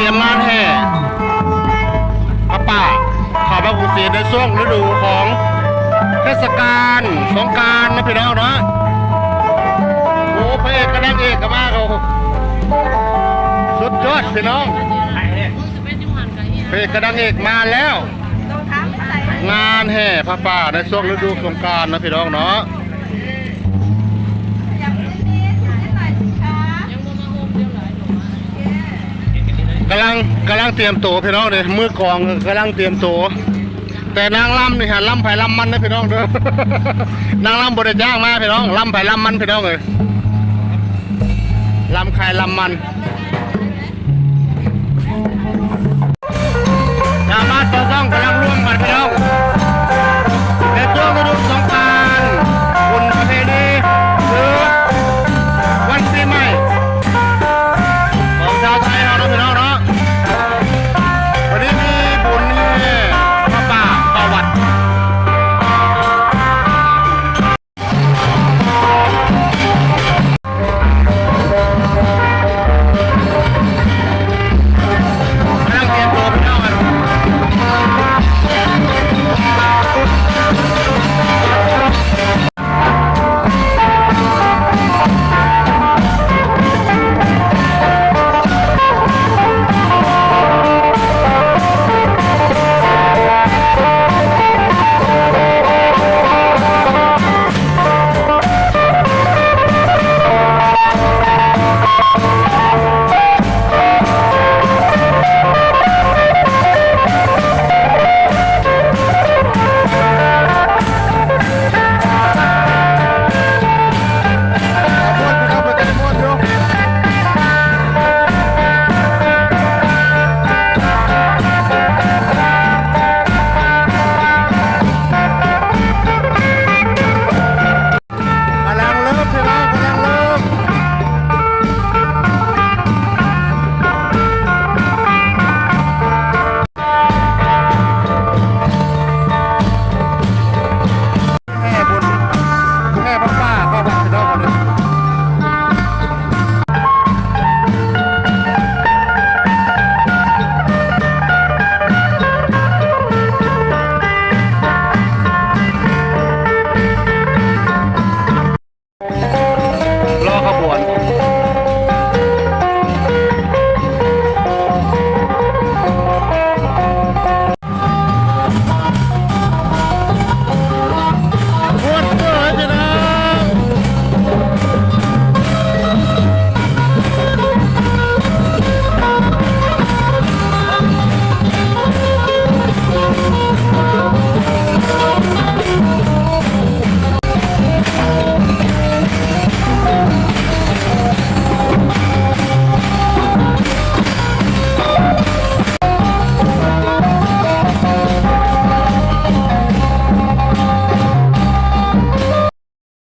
เตรียมงานแห่ป้าป่าขาวบางกุเสียในช่วงฤดูของเทศกาลสงการนะพี่น้องเนาะโอ้พระเอกกับนางเอกกับมาเขาสุดยอดพี่น้องพระเอกกับนางเอกมาแล้ว งานแห่พระป่าในช่วงฤดูสงการนะพี่น้องเนาะ ลังกำลังเตรียมตัวพี่น้องเลยมือกองกำลังเตรียมตัวแต่นางลำนี่ฮะลำไผ่ลำมันนะพี่น้องเด้อนางลำบริจ้างมาพี่น้องลำไผ่ลำมันพี่น้องเลยลำใครลำมันชาวบ้านตัวซ่องกำลังร่วมกันพี่น้อง